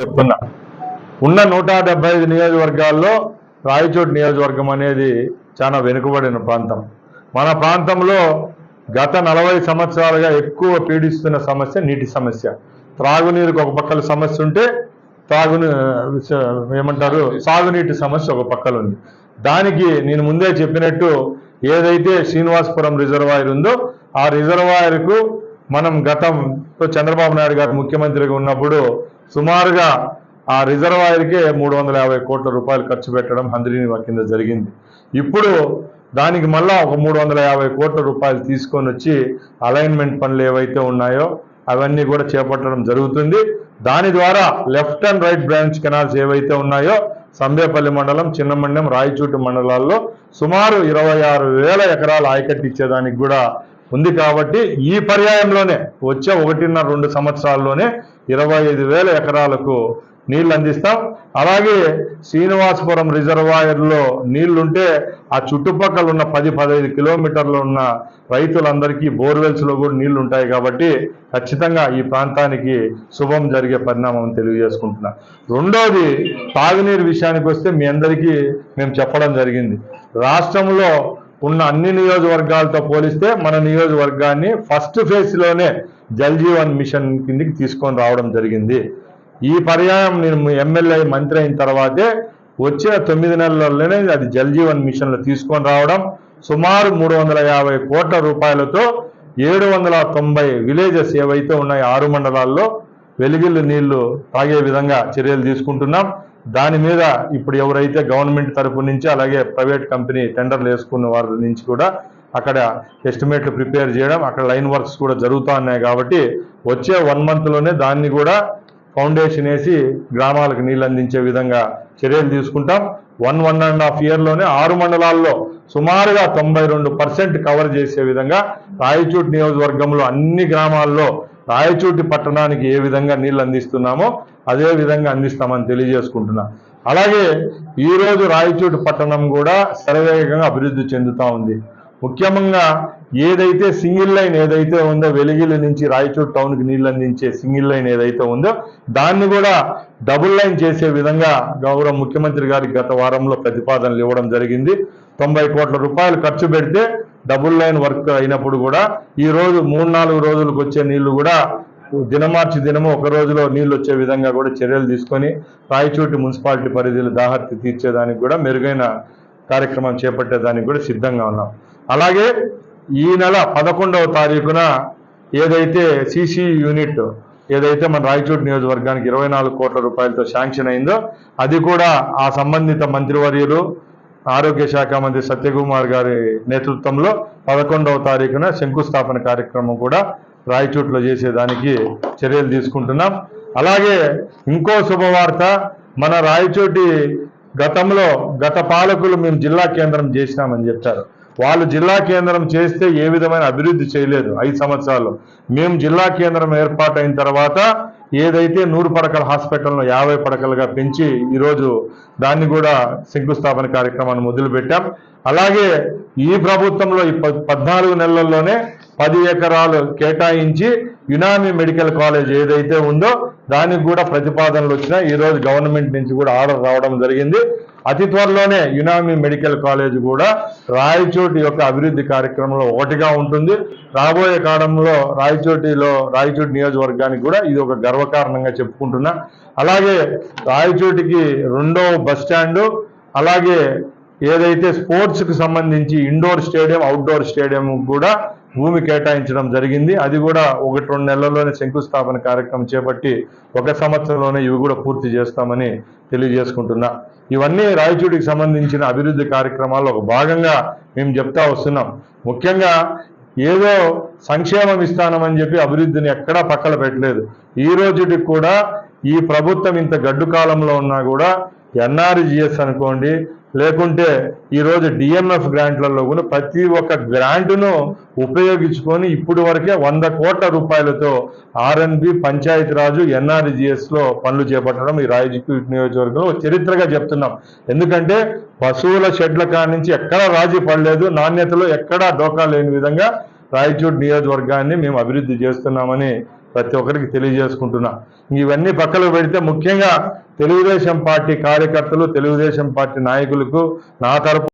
చెప్తున్నా. ఉన్న నూట డెబ్బై ఐదు నియోజకవర్గాల్లో రాయచోటి నియోజకవర్గం అనేది చాలా వెనుకబడిన ప్రాంతం. మన ప్రాంతంలో గత నలభై సంవత్సరాలుగా ఎక్కువ పీడిస్తున్న సమస్య నీటి సమస్య. త్రాగునీరుకు ఒక పక్కల సమస్య ఉంటే త్రాగుని ఏమంటారు? సాగునీటి సమస్య ఒక పక్కల ఉంది. దానికి నేను ముందే చెప్పినట్టు ఏదైతే శ్రీనివాసపురం రిజర్వాయర్ ఉందో ఆ రిజర్వాయర్కు మనం గతం చంద్రబాబు నాయుడు గారు ముఖ్యమంత్రిగా ఉన్నప్పుడు సుమారుగా ఆ రిజర్వాయర్కే మూడు వందల యాభై కోట్ల రూపాయలు ఖర్చు పెట్టడం హంద్రీని కింద జరిగింది. ఇప్పుడు దానికి మళ్ళా ఒక మూడు వందల యాభై కోట్ల రూపాయలు తీసుకొని వచ్చి అలైన్మెంట్ పనులు ఏవైతే ఉన్నాయో అవన్నీ కూడా చేపట్టడం జరుగుతుంది. దాని ద్వారా left and right branch canals ఏవైతే ఉన్నాయో సంబేపల్లి మండలం చిన్నమండలం రాయచూటి మండలాల్లో సుమారు ఇరవై ఆరు వేల ఎకరాలు ఆయకట్టిచ్చేదానికి కూడా ఉంది కాబట్టి ఈ పర్యాయంలోనే వచ్చే ఒకటిన్నర రెండు సంవత్సరాల్లోనే ఇరవై ఐదు వేల ఎకరాలకు నీళ్ళు అందిస్తాం. అలాగే శ్రీనివాసపురం రిజర్వాయర్లో నీళ్ళుంటే ఆ చుట్టుపక్కల ఉన్న పది పదహైదు కిలోమీటర్లు ఉన్న రైతులందరికీ బోర్వెల్స్లో కూడా నీళ్ళు ఉంటాయి కాబట్టి ఖచ్చితంగా ఈ ప్రాంతానికి శుభం జరిగే పరిణామం తెలియజేసుకుంటున్నా. రెండోది తాగునీరు విషయానికి వస్తే మీ అందరికీ మేము చెప్పడం జరిగింది. రాష్ట్రంలో ఉన్న అన్ని నియోజకవర్గాలతో పోలిస్తే మన నియోజకవర్గాన్ని ఫస్ట్ ఫేజ్లోనే జల్ జీవన్ మిషన్ కిందికి తీసుకొని రావడం జరిగింది. ఈ పర్యాయం నేను ఎమ్మెల్యే మంత్రి అయిన తర్వాతే వచ్చిన తొమ్మిది నెలల్లోనే అది జల్ జీవన్ మిషన్లో తీసుకొని రావడం సుమారు మూడు వందల యాభై కోట్ల రూపాయలతో ఏడు వందల తొంభై విలేజెస్ ఏవైతే ఉన్నాయో ఆరు మండలాల్లో వెలిగిల్లు నీళ్ళు తాగే విధంగా చర్యలు తీసుకుంటున్నాం. దాని మీద ఇప్పుడు ఎవరైతే గవర్నమెంట్ తరపు నుంచి అలాగే ప్రైవేట్ కంపెనీ టెండర్లు వేసుకున్న వారి నుంచి కూడా అక్కడ ఎస్టిమేట్లు ప్రిపేర్ చేయడం అక్కడ లైన్ వర్క్స్ కూడా జరుగుతూ ఉన్నాయి కాబట్టి వచ్చే వన్ మంత్లోనే దాన్ని కూడా ఫౌండేషన్ వేసి గ్రామాలకు నీళ్ళు అందించే విధంగా చర్యలు తీసుకుంటాం. వన్ వన్ అండ్ హాఫ్ ఇయర్లోనే ఆరు మండలాల్లో సుమారుగా తొంభై రెండు పర్సెంట్ కవర్ చేసే విధంగా రాయచూటి నియోజకవర్గంలో అన్ని గ్రామాల్లో రాయచూటి పట్టణానికి ఏ విధంగా నీళ్ళు అందిస్తున్నామో అదే విధంగా అందిస్తామని తెలియజేసుకుంటున్నా. అలాగే ఈరోజు రాయచూటి పట్టణం కూడా శరవేగంగా అభివృద్ధి చెందుతూ ఉంది. ముఖ్యంగా ఏదైతే సింగిల్ లైన్ ఏదైతే ఉందో వెలిగిలి నుంచి రాయచూర్ టౌన్కి నీళ్ళు అందించే సింగిల్ లైన్ ఏదైతే ఉందో దాన్ని కూడా డబుల్ లైన్ చేసే విధంగా గౌరవ ముఖ్యమంత్రి గారికి గత వారంలో ప్రతిపాదనలు ఇవ్వడం జరిగింది. తొంభై కోట్ల రూపాయలు ఖర్చు పెడితే డబుల్ లైన్ వర్క్ అయినప్పుడు కూడా ఈ రోజు మూడు నాలుగు రోజులకు వచ్చే నీళ్ళు కూడా దినమార్చి దినము ఒక రోజులో నీళ్ళు వచ్చే విధంగా కూడా చర్యలు తీసుకొని రాయచోటి మున్సిపాలిటీ పరిధిలో దాహర్తి తీర్చేదానికి కూడా మెరుగైన కార్యక్రమం చేపట్టేదానికి కూడా సిద్ధంగా ఉన్నాం. అలాగే ఈ నెల పదకొండవ తారీఖున ఏదైతే సిసి యూనిట్ ఏదైతే మన రాయచోటి నియోజకవర్గానికి ఇరవై నాలుగు కోట్ల రూపాయలతో శాంక్షన్ అయిందో అది కూడా ఆ సంబంధిత మంత్రివర్యులు ఆరోగ్య శాఖ మంత్రి సత్యకుమార్ గారి నేతృత్వంలో పదకొండవ తారీఖున శంకుస్థాపన కార్యక్రమం కూడా రాయచోట్లో చేసేదానికి చర్యలు తీసుకుంటున్నాం. అలాగే ఇంకో శుభవార్త మన రాయచోటి గతంలో గత పాలకులు మేము జిల్లా కేంద్రం చేసినామని చెప్పారు. వాళ్ళు జిల్లా కేంద్రం చేస్తే ఏ విధమైన అభివృద్ధి చేయలేదు ఐదు సంవత్సరాలు. మేము జిల్లా కేంద్రం ఏర్పాటైన తర్వాత ఏదైతే నూరు పడకల హాస్పిటల్ను యాభై పడకలుగా పెంచి ఈరోజు దాన్ని కూడా శంకుస్థాపన కార్యక్రమాన్ని మొదలుపెట్టాం. అలాగే ఈ ప్రభుత్వంలో ఈ పద్నాలుగు నెలల్లోనే పది ఎకరాలు కేటాయించి యునామి మెడికల్ కాలేజ్ ఏదైతే ఉందో దానికి కూడా ప్రతిపాదనలు వచ్చినాయి. ఈరోజు గవర్నమెంట్ నుంచి కూడా ఆర్డర్ రావడం జరిగింది. అతి త్వరలోనే యునామి మెడికల్ కాలేజ్ కూడా రాయచోటి యొక్క అభివృద్ధి కార్యక్రమంలో ఒకటిగా ఉంటుంది. రాబోయే కాలంలో రాయచోటిలో రాయచోటి నియోజకవర్గానికి కూడా ఇది ఒక గర్వకారణంగా చెప్పుకుంటున్నా. అలాగే రాయచోటికి రెండో బస్ స్టాండు అలాగే ఏదైతే స్పోర్ట్స్కి సంబంధించి ఇండోర్ స్టేడియం అవుట్డోర్ స్టేడియం కూడా భూమి కేటాయించడం జరిగింది. అది కూడా ఒకటి రెండు నెలల్లోనే శంకుస్థాపన కార్యక్రమం చేపట్టి ఒక సంవత్సరంలోనే ఇవి కూడా పూర్తి చేస్తామని తెలియజేసుకుంటున్నా. ఇవన్నీ రాయచూడికి సంబంధించిన అభివృద్ధి కార్యక్రమాల్లో ఒక భాగంగా మేము చెప్తా వస్తున్నాం. ముఖ్యంగా ఏదో సంక్షేమం ఇస్తానమని చెప్పి అభివృద్ధిని ఎక్కడా పక్కన పెట్టలేదు. ఈ రోజుకి కూడా ఈ ప్రభుత్వం ఇంత గడ్డు కాలంలో ఉన్నా కూడా ఎన్ఆర్జిఎస్ అనుకోండి లేకుంటే ఈరోజు డిఎంఎఫ్ గ్రాంట్లలో కూడా ప్రతి ఒక్క గ్రాంట్ను ఉపయోగించుకొని ఇప్పుడు వరకే వంద కోట్ల రూపాయలతో ఆర్ఎన్బి పంచాయతీరాజు ఎన్ఆర్జిఎస్లో పనులు చేపట్టడం ఈ రాయచూటి నియోజకవర్గంలో చరిత్రగా చెప్తున్నాం. ఎందుకంటే పశువుల షెడ్ల కాడి నుంచి ఎక్కడా రాజీ పడలేదు. నాణ్యతలో ఎక్కడా డోకా లేని విధంగా రాయచూటి నియోజకవర్గాన్ని మేము అభివృద్ధి చేస్తున్నామని ప్రతి ఒక్కరికి తెలియజేసుకుంటున్నా. ఇవన్నీ పక్కలో పెడితే ముఖ్యంగా తెలుగుదేశం పార్టీ కార్యకర్తలు తెలుగుదేశం పార్టీ నాయకులకు నా తరపు